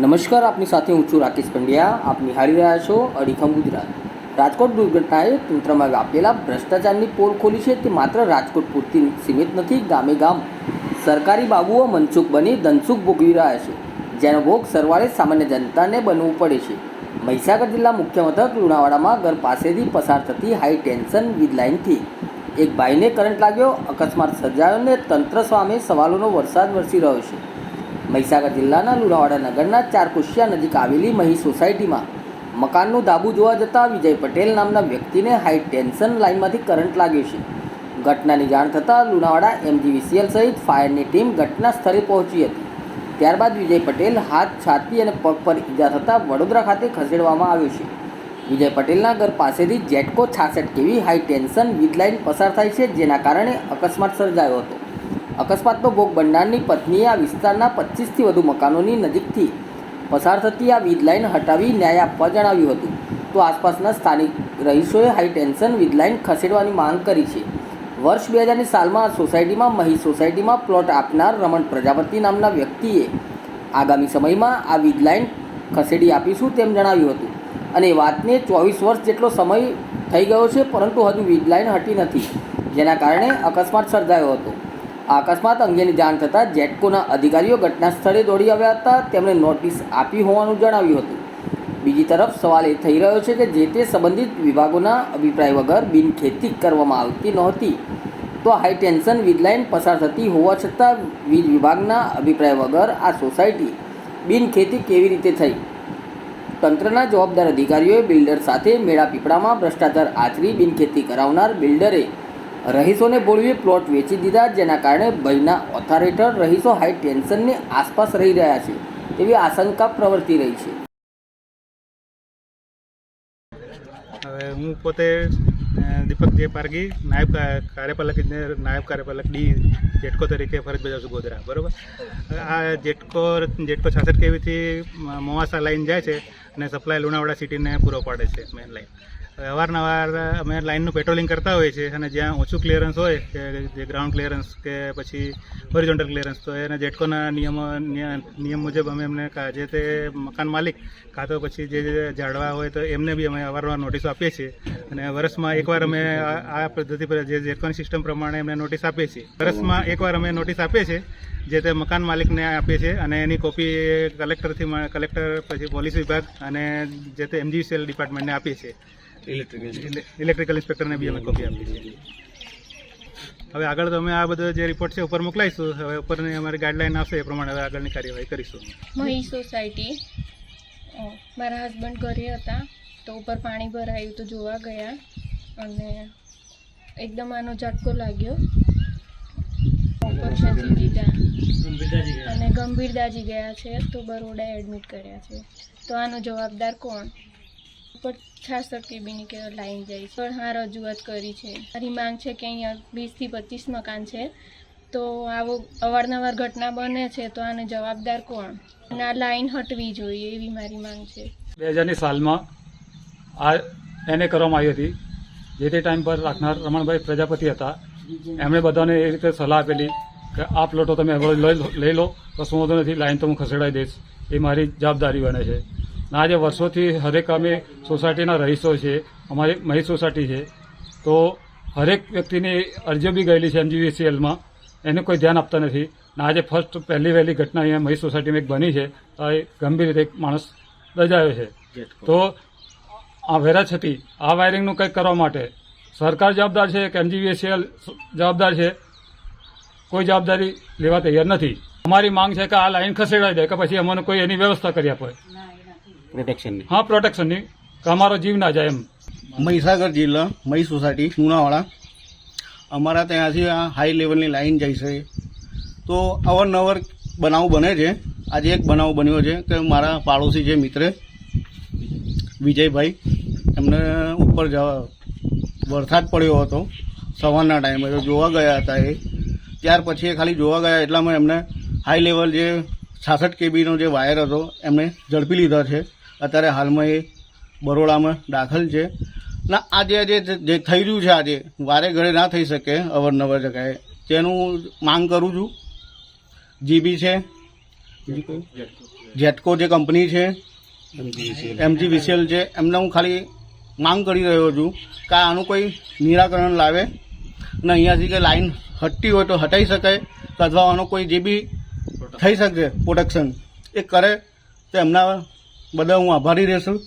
નમસ્કાર આપની સાથે હું છું રાકેશ પંડ્યા. આપ નિહાળી રહ્યા છો અડીખમ ગુજરાત. રાજકોટ દુર્ઘટનાએ તંત્રમાં વ્યાપેલા ભ્રષ્ટાચારની પોલ ખોલી છે તે માત્ર રાજકોટ પૂરતી સીમિત નથી, ગામે ગામ સરકારી બાબુઓ મનસુખ બની, ધનસુખ ભોગવી રહ્યા છે. જેનો ભોગ સરવાળે સામાન્ય જનતાને બનવું પડે છે. મહીસાગર જિલ્લા મુખ્ય મથક લુણાવાડામાં ઘર પાસેથી પસાર થતી હાઈ ટેન્શન વીજ લાઇનથી એક ભાઈને કરંટ લાગ્યો. અકસ્માત સર્જાયો ને તંત્ર સામે સવાલોનો વરસાદ વરસી રહ્યો છે. મહીસાગર જિલ્લાના લુણાવાડા નગરના ચાર કુશિયા નજીક આવેલી મહી સોસાયટીમાં મકાનનું ધાબુ જોવા જતાં વિજય પટેલ નામના વ્યક્તિને હાઈ ટેન્શન લાઇનમાંથી કરંટ લાગ્યો છે. ઘટનાની જાણ થતાં લુણાવાડા એમજીવીસીએલ સહિત ફાયરની ટીમ ઘટના સ્થળે પહોંચી હતી. ત્યારબાદ વિજય પટેલ હાથ છાતી અને પગ પર ઈજા થતાં વડોદરા ખાતે ખસેડવામાં આવ્યો છે. વિજય પટેલના ઘર પાસેથી જેટકો છાસઠ કેવી હાઈ ટેન્શન વીજ લાઇન પસાર થાય છે જેના કારણે અકસ્માત સર્જાયો હતો. અકસ્માતનો ભોગ બનનારની પત્નીએ આ વિસ્તારના પચીસથી વધુ મકાનોની નજીકથી પસાર થતી આ વીજ લાઇન હટાવી ન્યાય આપવા જણાવ્યું હતું. તો આસપાસના સ્થાનિક રહીશોએ હાઈ ટેન્શન ખસેડવાની માંગ કરી છે. વર્ષ બે હજારની સાલમાં આ સોસાયટીમાં મહી સોસાયટીમાં પ્લોટ આપનાર રમણ પ્રજાપતિ નામના વ્યક્તિએ આગામી સમયમાં આ વીજ ખસેડી આપીશું તેમ જણાવ્યું હતું. અને વાતને ચોવીસ વર્ષ જેટલો સમય થઈ ગયો છે, પરંતુ હજુ વીજ હટી નથી, જેના કારણે અકસ્માત સર્જાયો હતો. અકસ્માત અંગેની જાણ થતાં જેટકોના અધિકારીઓ ઘટના સ્થળે દોડી આવ્યા હતા, તેમણે નોટિસ આપી હોવાનું જણાવ્યું હતું. બીજી તરફ સવાલ એ થઈ રહ્યો છે કે જે તે સંબંધિત વિભાગોના અભિપ્રાય વગર બિનખેતી કરવામાં આવતી નહોતી. તો હાઈ ટેન્શન વીજ લાઇન પસાર થતી હોવા છતાં વીજ વિભાગના અભિપ્રાય વગર આ સોસાયટી બિનખેતી કેવી રીતે થઈ? તંત્રના જવાબદાર અધિકારીઓએ બિલ્ડર સાથે મેળાપીપળામાં ભ્રષ્ટાચાર આચરી બિનખેતી કરાવનાર બિલ્ડરે રહીશોને બોલવી પ્લોટ વેચી દીધા, જેના કારણે ભયના ઓથાર રહીશો હાઈ ટેન્શનની આસપાસ રહી રહ્યા છે, તેવી આશંકા પ્રવર્તી રહી છે. હવે હું પોતે દીપક જે પારગી નાયબ કાર્યપાલક ઇજનેર, નાયબ કાર્યપાલક ડી, જેટકો તરીકે ફરજ બજાવું છું ગોધરા, બરોબર? આ જેટકો જેટકો છાસઠ કેવીથી મોવાસા લાઈન જાય છે અને સપ્લાય લુણાવાડા સિટીને પૂરો પાડે છે મેન લાઇન અવારનવાર અમે લાઇનનું પેટ્રોલિંગ કરતા હોઈએ છીએ અને જ્યાં ઓછું ક્લિયરન્સ હોય કે જે ગ્રાઉન્ડ ક્લિયરન્સ કે પછી હોરિઝોન્ટલ ક્લિયરન્સ તો એને જેટકોના નિયમો નિયમ મુજબ અમે એમને જે તે મકાન માલિક કાં તો પછી જે ઝાડવા હોય તો એમને બી અમે અવારનવાર નોટિસો આપીએ છીએ. અને વર્ષમાં એકવાર અમે આ આ પદ્ધતિ પર, જે જેટકોની સિસ્ટમ પ્રમાણે એમને નોટિસ આપીએ છીએ. વર્ષમાં એકવાર અમે નોટિસ આપીએ છીએ જે તે મકાન માલિકને આપીએ છીએ અને એની કોપી કલેક્ટરથી કલેક્ટર પછી પોલીસ વિભાગ અને જે તે એમજીસીએલ ડિપાર્ટમેન્ટને આપીએ છીએ ઇલેક્ટ્રિકલ ઇલેક્ટ્રિકલ ઇન્સ્પેક્ટરને બી અમે કોપી આપીએ છીએ. હવે આગળ તો અમે આ બધો જે રિપોર્ટ છે ઉપર મોકલાઈશું. હવે ઉપરની અમારી ગાઈડલાઈન આવશે એ પ્રમાણે હવે આગળની કાર્યવાહી કરીશું. મહી સોસાયટી. મારા હસબન્ડ ઘરે હતા તો ઉપર પાણી ભરાયું તો જોવા ગયા અને એકદમ આનો ઝટકો લાગ્યો. ઉપર ખેંચી અને ગંભીર દાજી ગયા છે તો બરોડા એડમિટ કર્યા છે. તો આનો જવાબદાર કોણ? ઉપર છાસઠ કેબીની કે લાઈન જાય છે. પણ હા રજૂઆત કરી છે. મારી માંગ છે કે અહીંયા વીસથી પચીસ મકાન છે. તો આવો અવારનવાર ઘટના બને છે તો આને જવાબદાર કોણ? અને આ લાઈન હટવી જોઈએ એવી મારી માંગ છે. બે હજારની સાલમાં આ એને કરવામાં આવી હતી. જે તે ટાઈમ પર રાખનાર રમણભાઈ પ્રજાપતિ હતા. એમણે બધાને એ રીતે સલાહ આપેલી. કે આ પ્લોટો તમે હવે લઈ લો- લઈ લો કશું વાંધો નથી લાઈન તો હું ખસેડાઈ દઈશ. એ મારી જવાબદારી બને છે. ના આજે વર્ષોથી હરેક અમે સોસાયટીના રહીશો છે અમારી મહી સોસાયટી છે. તો હરેક વ્યક્તિની અરજીઓ બી ગયેલી છે એમજીવીસીએલમાં એને કોઈ ધ્યાન આપતા નથી. ને આજે ફર્સ્ટ પહેલી વહેલી ઘટના અહીંયા મહી સોસાયટીમાં એક બની છે તો એ ગંભીર રીતે એક માણસ દજાયો છે. તો આ વેરા છતી આ વાયરિંગનું કંઈક કરવા માટે સરકાર જવાબદાર છે કે એમજીવીએસીએલ જવાબદાર છે? કોઈ જવાબદારી લેવા તૈયાર નથી. અમારી માંગ છે કે આ લાઈન ખસેડાઈ દે કે પછી અમને કોઈ એની વ્યવસ્થા કરી આપે. પ્રોટેક્શનની હા પ્રોટેક્શનની કે અમારો જીવ ના જાય એમ. મહીસાગર જિલ્લા મહી સોસાયટી લુણાવાડા અમારા ત્યાંથી આ હાઈ લેવલની લાઈન જાય છે. તો અવારનવાર બનાવ બને છે. આજે એક બનાવ બન્યો છે કે મારા પાડોશી છે મિત્ર વિજયભાઈ એમને ઉપર જવા વરસાદ પડ્યો હતો. સવારના ટાઈમે તો જોવા ગયા હતા એ. ત્યાર પછી એ ખાલી જોવા ગયા એટલામાં એમને હાઈ લેવલ જે છાસઠ કેબીનો જે વાયર હતો, એમને ઝડપી લીધા છે. અત્યારે હાલમાં એ બરોડામાં દાખલ છે. ના, આજે આજે જે થઈ રહ્યું છે આજે, વારે ઘરે ના થઈ શકે અવરનવર જગાએ. તેનું માંગ કરું છું. જીબી છે. જેટકો જે કંપની છે. એમજી વિસેલ છે. એમને હું ખાલી માંગ કરી રહ્યો છું કે આનું કોઈ નિરાકરણ લાવે. અને અહીંયાથી કે લાઈન હટતી હોય તો હટાઈ શકાય તો અથવા આનો કોઈ જે બી થઈ શકે પ્રોડક્શન એ કરે તો એમના બધા હું આભારી રહેશું.